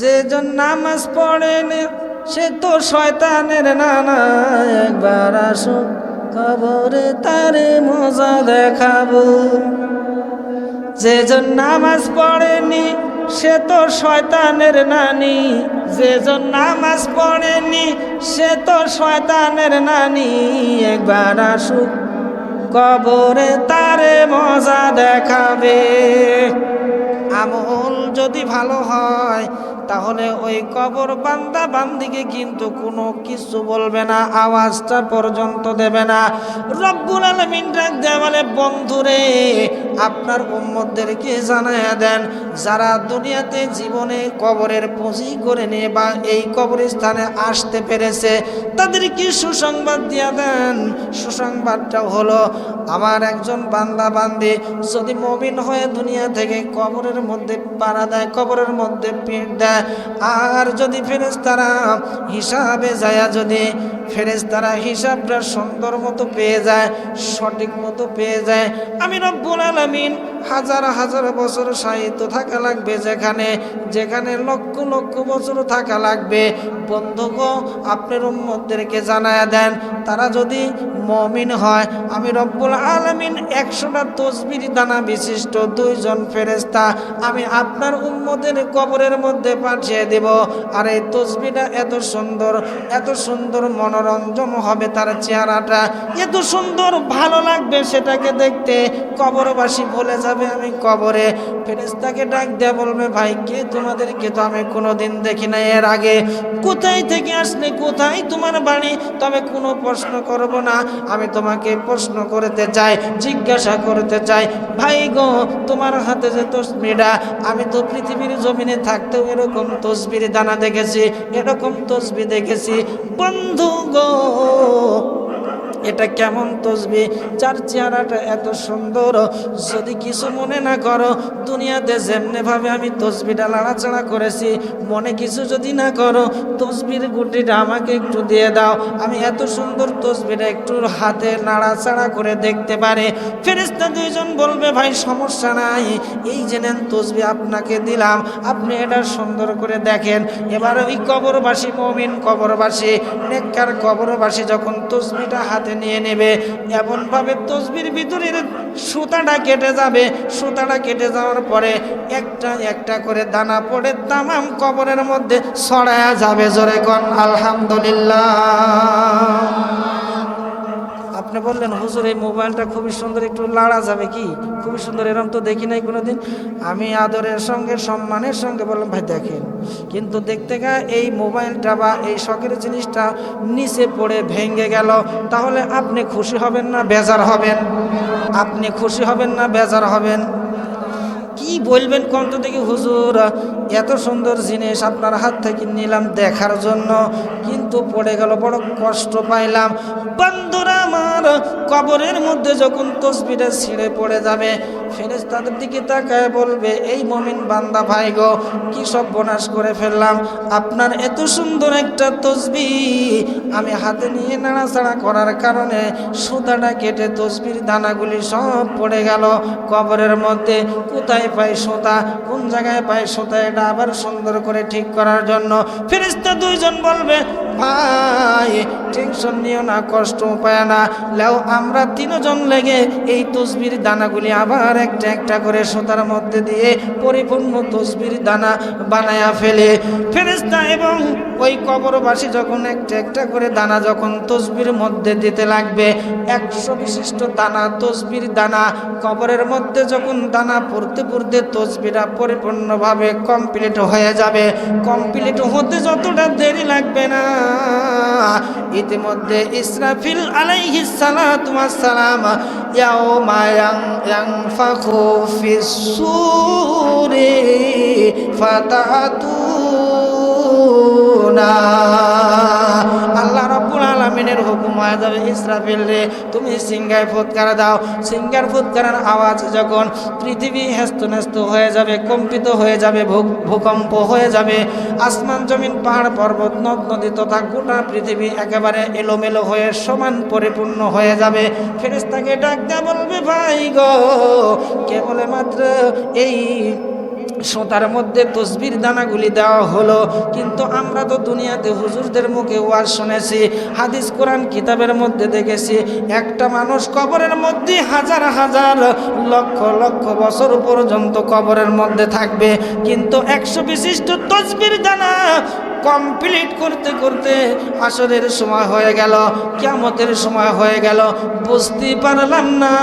যে জন নামাজ পড়েন, সে তো শয়তানের নানা একবার আসুক কবরে তারে মজা দেখাবো। যে জন নামাজ পড়েনি, সে তো শয়তানের নানি। যে জন নামাজ পড়েনি, সে তো শয়তানের নানি। একবার আসুক কবরে তারে মজা দেখাবে। আমল যদি ভালো হয় তাহলে ওই কবর বান্দা বান্দিকে কিন্তু কোনো কিছু বলবে না, আওয়াজটা পর্যন্ত দেবে না। রব্বুল আলমিন ডাক দেওয়ালে বন্ধুরে, আপনার উম্মতদেরকে জানাইয়া দেন, যারা দুনিয়াতে জীবনে কবরের পুঁজি করে নিয়ে বা এই কবরস্থানে আসতে পেরেছে, তাদেরকে সুসংবাদ দিয়া দেন। সুসংবাদটা হলো, আমার একজন বান্দা বান্দি যদি মমিন হয়ে দুনিয়া থেকে কবরের মধ্যে পাড়া দেয়, কবরের মধ্যে পিঠ দেয় আর যদি ফেরেস্তারা হিসাবে যায়, যদি ফেরেস্তারা হিসাবটা সুন্দর মতো পেয়ে যায়, সঠিক মতো পেয়ে যায়, আমি রব্বুল আলমিন হাজার হাজার বছর সাহিত্য থাকা লাগবে যেখানে যেখানে লক্ষ লক্ষ বছর থাকা লাগবে। বন্ধুগো আপনার উম্মতদেরকে জানায় দেন, তারা যদি মমিন হয়, আমি রব্বুল আলমিন একশোটা তসবির দানা বিশিষ্ট দুইজন ফেরেস্তা আমি আপনার উম্মদের কবরের মধ্যে পাঠিয়ে দেব। আর এই তসবিটা এত সুন্দর এত সুন্দর মনোরঞ্জন হবে তার চেহারাটা। এত সুন্দর ভালো লাগবে সেটাকে দেখতে। কবরবাসী বলে যাবে, আমি কবরে। ফেরেস্তাকে ডাক দেয়া বলবে, ভাই, কে তোমাদেরকে তো আমি কোনোদিন দেখি না এর আগে? কোথায় থেকে আসলে? কোথায় তোমার বাড়ি তবে কোনো প্রশ্ন করব না। আমি তোমাকে প্রশ্ন করতে চাই, জিজ্ঞাসা করতে চাই। ভাই গো, তোমার হাতে যে তসবিটা আমি তো পৃথিবীর জমিনে থাকতেও এরকম তসবির দানা দেখেছি এরকম তসবি দেখেছি। বন্ধু গো এটা কেমন তসবি? যার চেহারাটা এত সুন্দর। যদি কিছু মনে না করো, দুনিয়াতে যেমনিভাবে আমি তসবিটা লাড়াচাড়া করেছি, মনে কিছু যদি না করো, তসবির গুটিটা আমাকে একটু দিয়ে দাও। আমি এত সুন্দর তসবিটা একটু হাতে নাড়াচাড়া করে দেখতে পারে। ফেরেস্তা দুইজন বলবে, ভাই, সমস্যা নাই। এই যে নেন তসবি আপনাকে দিলাম। আপনি এটা সুন্দর করে দেখেন। এবার ওই কবরবাসী, মমিন কবরবাসী, নেককার কবরবাসী যখন তসবিটা হাতে নিয়ে নেবে। এমনভাবে তসবির ভিতরের সুতাটা কেটে যাবে। সুতাটা কেটে যাওয়ার পরে একটা একটা করে দানা পড়ে তামাম কবরের মধ্যে ছড়ায়া যাবে। জোরে কন, আলহামদুলিল্লাহ। আপনি বললেন, হুজুর, এই মোবাইলটা খুবই সুন্দর, একটু লাড়া যাবে কি? খুবই সুন্দর, এরম তো দেখি নাই কোনো দিন আমি আদরের সঙ্গে, সম্মানের সঙ্গে বললাম, ভাই, দেখেন, কিন্তু দেখতে গা, এই মোবাইলটা বা এই শখের জিনিসটা নিচে পড়ে ভেঙে গেল। তাহলে আপনি খুশি হবেন না, বেজার হবেন? আপনি খুশি হবেন না, বেজার হবেন? কি বলবেন কন্ত দেখি হুজুর, এত সুন্দর জিনিস আপনার হাত থেকে নিলাম দেখার জন্য, কিন্তু পড়ে গেল, বড় কষ্ট পাইলাম। বন্ধুরা আমার, কবরের মধ্যে যখন তসবিটা ছিঁড়ে পড়ে যাবে ফেরেস তাদের দিকে তাকায় বলবে, এই মমিন বান্দা ভাই গো, কি সব বনাশ করে ফেললাম। আপনার এত সুন্দর একটা তসবি আমি হাতে নিয়ে নাড়াচাড়া করার কারণে সুতাটা কেটে তসবির দানাগুলি সব পড়ে গেল। কবরের মধ্যে কোথায় পাই সুতা, কোন জায়গায় পাই সুতা, এটা আবার সুন্দর করে ঠিক করার জন্য ফেরিস্তা দুইজন বলবে ভাই, টেনশন নিও না, কষ্ট পায় না। লেও, আমরা তিনজন লেগে এই তসবির দানাগুলি আবার একটা একটা করে সুতার মধ্যে দিয়ে পরিপূর্ণ তসবির দানা বানায়া ফেলে। ফেরিস্তা এবং ওই কবরবাসী যখন একটা একটা করে দানা যখন তসবির মধ্যে দিতে লাগবে, একশো বিশিষ্ট দানা, তসবির দানা, কবরের মধ্যে যখন দানা পড়তে পড়তে তসবিরা পরিপূর্ণভাবে কমপ্লিট হয়ে যাবে। কমপ্লিট হতে যতটা দেরি লাগবে না। ইতিমধ্যে ইসরাফিল আলাইহি সালাতু ওয়াস সালাম ইয়াউমা ইয়াং ইয়ানফাখু ফিস সূরি ফাতাতুনা আল্লাহ আলামিনের হুকুম হয়ে যাবে ইসরাফিল রে তুমি সিঙ্গায় ফুৎকার দাও। সিঙ্গার ফুৎকারের আওয়াজ যখন পৃথিবী হেস্ত ন্যস্ত হয়ে যাবে, কম্পিত হয়ে যাবে ভূকম্প হয়ে যাবে, আসমান, জমিন, পাহাড়, পর্বত, নদ, নদী তথা গোটা পৃথিবী একেবারে এলোমেলো হয়ে সমান পরিপূর্ণ হয়ে যাবে। ফেরেস্তাকে ডাক দেয়া বলবে, ভাই গো কেবল মাত্র এই সোতার মধ্যে তসবির দানাগুলি দেওয়া হলো। কিন্তু আমরা তো দুনিয়াতে হুজুরদের মুখে ওয়াজ শুনেছি, হাদিস কোরআন কিতাবের মধ্যে দেখেছি, একটা মানুষ কবরের মধ্যে হাজার হাজার লক্ষ লক্ষ বছর পর্যন্ত কবরের মধ্যে থাকবে। কিন্তু একশো বিশিষ্ট তসবির দানা কমপ্লিট করতে করতে আসরের সময় হয়ে গেল কেমতের সময় হয়ে গেল, বুঝতে পারলাম না।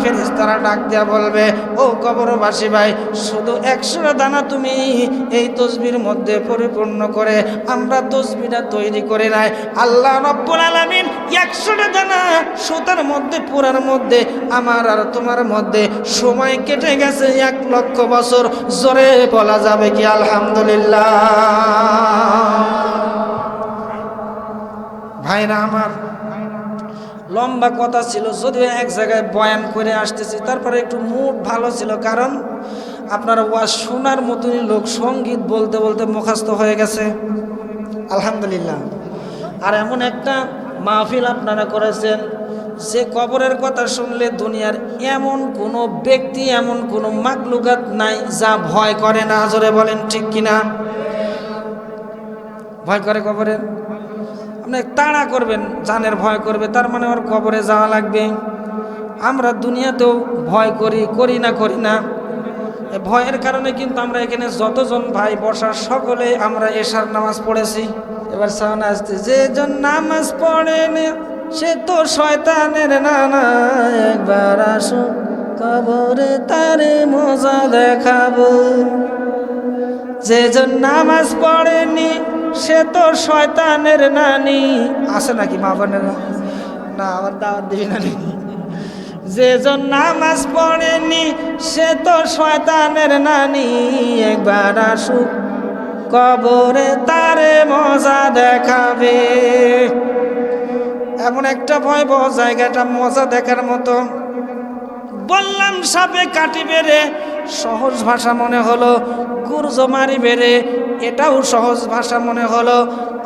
ফেরেস্তারা ডাক দেয়া বলবে, ও কবরবাসী ভাই, শুধু একশো দানা তুমি এই তসবির মধ্যে পরিপূর্ণ করে, আমরা তসবিটা তৈরি করে নাই। আল্লাহ রব্বুল আলামিন একশোটা দানা সুতার মধ্যে, পুরার মধ্যে, আমার আর তোমার মধ্যে সময় কেটে গেছে এক লক্ষ বছর। জোরে বলা যাবে কি আলহামদুলিল্লাহ? ভাইরা আমার লম্বা কথা ছিল, যদিও এক জায়গায় বয়ান করে আসতেছি, তারপরে একটু মুড ভালো ছিল, কারণ আপনারা ওয়াজ শোনার মতনই লোক, সংগীত বলতে বলতে মুখাস্ত হয়ে গেছে। আলহামদুলিল্লাহ। আর এমন একটা মাহফিল আপনারা করেছেন, যে কবরের কথা শুনলে দুনিয়ার এমন কোনো ব্যক্তি, এমন কোনো মাকলুকাত নাই, যা ভয় করে না, জোরে বলেন ঠিক কিনা? ভয় করে কবরের আপনি তাড়া করবেন, জানের ভয় করবে, তার মানে ওর কবরে যাওয়া লাগবে। আমরা দুনিয়াতেও ভয় করি করি না করি না। ভয়ের কারণে কিন্তু আমরা এখানে যতজন ভাই বসার সকলে আমরা এশার নামাজ পড়েছি। এবার সামনে আসতে যে জন নামাজ পড়েন, সে তো শয়তানের নানা, একবার আসুন কবরে, তারে মজা দেখাবো। যে জন নামাজ পড়েনি সে তো শয়তানের নানি। আছে নাকি মা বোনেরা? না আমার দাওয়াত দিবি না নানি। যে জন নামাজ পড়েনি সে তো শয়তানের নানি। একবার আসুক কবরে তারে মজা দেখাবে। এমন একটা ভয়াবহ জায়গাটা মজা দেখার মতো। বললাম, সাপে কাটি বেড়ে সহজ ভাষা মনে হলো, গুর্জ মারি বেড়ে এটাও সহজ ভাষা মনে হলো,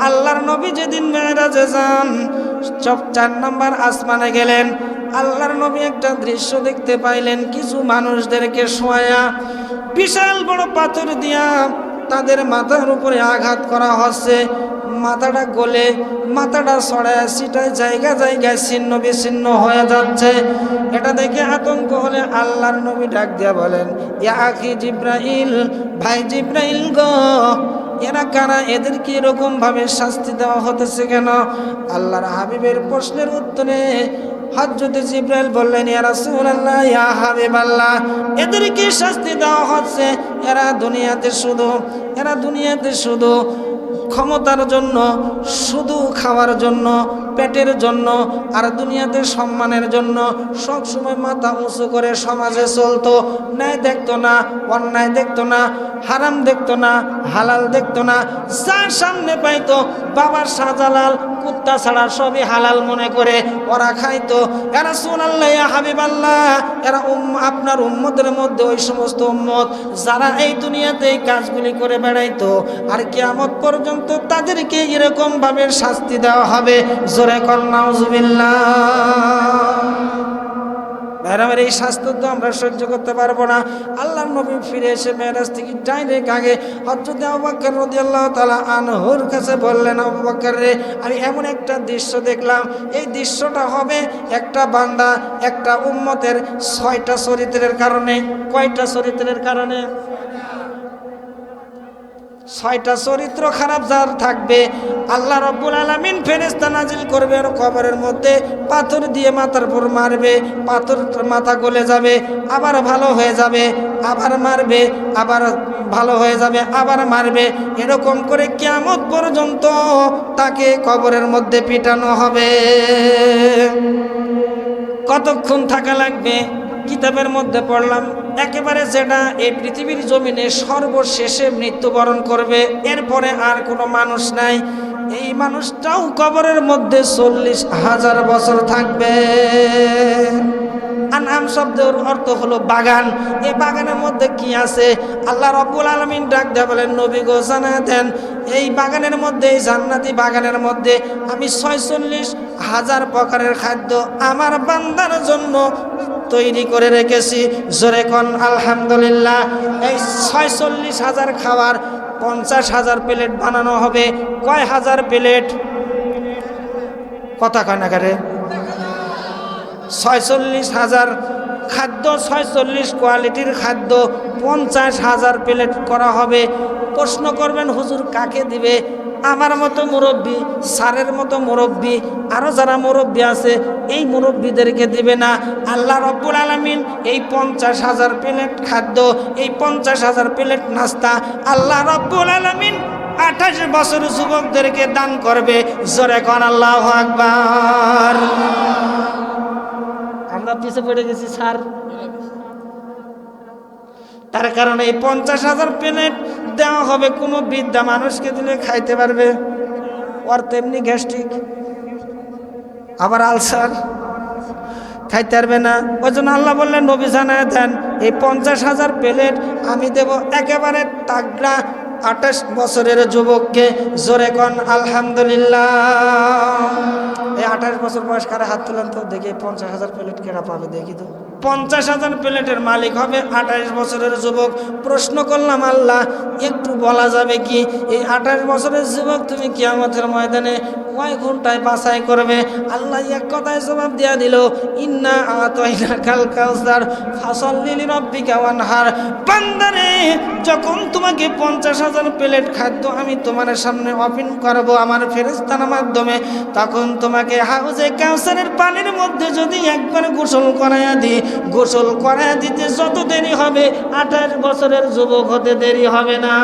আল্লাহর নবী যেদিন মেয়েরাজে যান চপ চার নম্বর আসমানে গেলেন। আল্লাহর নবী একটা দৃশ্য দেখতে পাইলেন, কিছু মানুষদেরকে শোয়া বিশাল বড় পাথর দিয়া তাদের মাথার উপরে আঘাত করা হচ্ছে। মাথাটা গলে, মাথাটা ছড়ায় সিটায় জায়গা জায়গায় ছিন্ন বিচ্ছিন্ন হয়ে যাচ্ছে। এটা দেখে আতঙ্ক হলে আল্লাহর নবী ডাক দিয়া বলেন, ইয়া আখি জিব্রাইল, ভাই জিব্রাইল গো, এরা কারা? এদেরকে এরকম ভাবে শাস্তি দেওয়া হতেছে কেন? আল্লাহর হাবিবের প্রশ্নের উত্তরে হজরত জিব্রাইল বললেন, ইয়া রাসূলুল্লাহ, ইয়া হাবিবাল্লাহ এদেরকে শাস্তি দেওয়া হচ্ছে? এরা দুনিয়াতে শুধু, এরা দুনিয়াতে শুধু ক্ষমতার জন্য শুধু খাওয়ার জন্য পেটের জন্য আর দুনিয়াতে সম্মানের জন্য সব সময় মাথা উঁচু করে সমাজে চলতো। ন্যায় দেখতো না, অন্যায় দেখতো না, হারাম দেখতো না, হালাল দেখতো না। যার সামনে পাইতো বাবার শাহজালাল, কুত্তা ছাড়া সবই হালাল মনে করে ওরা খাইতো। এরা সোনাল্লাহ হাবিব আল্লাহ এরা আপনার উম্মতের মধ্যে ওই সমস্ত উম্মত যারা এই দুনিয়াতে এই কাজগুলি করে বেড়াইতো, আর কিয়ামত পর্যন্ত তাদেরকে এরকম ভাবে শাস্তি দেওয়া হবে। জোরে ম্যাডামের এই স্বাস্থ্য তো আমরা সহ্য করতে পারব না। আল্লাহ নবী ফিরে এসে মেয়েরাজ থেকে ডাইরেক্ট আগে হজরত আবাক্কর রদি আল্লাহ তালা আনহুর কাছে বললেন আবাক্কর রে, আমি এমন একটা দৃশ্য দেখলাম। এই দৃশ্যটা হবে একটা বান্দা একটা উম্মতের ছয়টা চরিত্রের কারণে। কয়টা চরিত্রের কারণে? ছয়টা চরিত্র খারাপ যার থাকবে, আল্লাহ রব্বুল আলমিন ফেরেস্তা নাজিল করবে ওর কবরের মধ্যে, পাথর দিয়ে মাথার উপর মারবে, পাথর মাথা গলে যাবে, আবার ভালো হয়ে যাবে, আবার মারবে, আবার ভালো হয়ে যাবে, আবার মারবে, এরকম করে কেমন পর্যন্ত তাকে কবরের মধ্যে পিটানো হবে। কতক্ষণ থাকা লাগবে? কিতাবের মধ্যে পড়লাম, একেবারে যেটা এই পৃথিবীর জমিনে সর্বশেষে মৃত্যুবরণ করবে, এরপরে আর কোনো মানুষ নাই। এই মানুষটাও কবরের মধ্যে চল্লিশ হাজার বছর থাকবে। আনাম শব্দের অর্থ হলো বাগান। এই বাগানের মধ্যে কি আছে? আল্লাহ রব্বুল আলমিন ডাক দেয়া বলেন, নবী গো জানা দেন, এই বাগানের মধ্যে, এই জান্নাতি বাগানের মধ্যে আমি ছয়চল্লিশ হাজার প্রকারের খাদ্য আমার বান্দার জন্য তৈরি করে রেখেছি। জোরে কন আলহামদুলিল্লাহ। এই ছয়চল্লিশ হাজার খাবার পঞ্চাশ হাজার প্লেট বানানো হবে। কয় হাজার প্লেট? কথা কয় না কারে? ছয়চল্লিশ হাজার খাদ্য, ছয়চল্লিশ কোয়ালিটির খাদ্য, পঞ্চাশ হাজার প্লেট করা হবে। প্রশ্ন করবেন, হুজুর কাকে দিবে? আমার মতো মুরব্বী সারের মতো মুরব্বী আরও যারা মুরব্বী আছে, এই মুরব্বীদেরকে দিবে না। আল্লাহ রব্বুল আলমিন এই পঞ্চাশ হাজার প্লেট খাদ্য, এই পঞ্চাশ হাজার প্লেট নাস্তা আল্লাহ রব্বুল আলমিন আঠাশ বছর যুবকদেরকে দান করবে। জোরে কন আল্লাহ আকবার। আমরা পিছে পড়ে গেছি, স্যার। তার কারণে এই পঞ্চাশ হাজার প্লেট দেওয়া হবে। কোনো বৃদ্ধা মানুষকে দিলে খাইতে পারবে। ওর তেমনি গ্যাস্ট্রিক। আবার আলসার। খাইতে পারবে না। ওই জন্য আল্লাহ বললেন, নবী জানায় দেন, এই পঞ্চাশ হাজার প্লেট আমি দেব একেবারে তাগড়া আঠাশ বছরের যুবককে জোরে কন, আলহামদুলিল্লাহ। এই আঠাশ বছর বয়স কারে হাত তুলেন তো? দেখি, পঞ্চাশ হাজার প্লেট কেনা পাবে, দেখি তো। পঞ্চাশ হাজার প্লেটের মালিক হবে আঠাশ বছরের যুবক। প্রশ্ন করলাম, আল্লাহ, একটু বলা যাবে কি? এই আঠাশ বছরের যুবক তুমি কিয়ামতের ময়দানে কয় ঘন্টায় বাছাই করবে? আল্লাহ এক কথায় জবাব দিয়া দিল, ইন্না আতইনা কাল কাউসার ফাসল লিলি রব্বিকা ওয়ানহার। বান্দারে, যখন তোমাকে পঞ্চাশ হাজার প্লেট খাদ্য আমি তোমার সামনে অপিন করব আমার ফেরেস্তার মাধ্যমে। তখন তোমাকে হাউজে কাউসারের পানির মধ্যে যদি একবার গোসল করাইয়া দিই, গোসল করাইয়া দিতে যত দেরি হবে, আঠাশ বছরের যুবক হতে দেরি হবে না।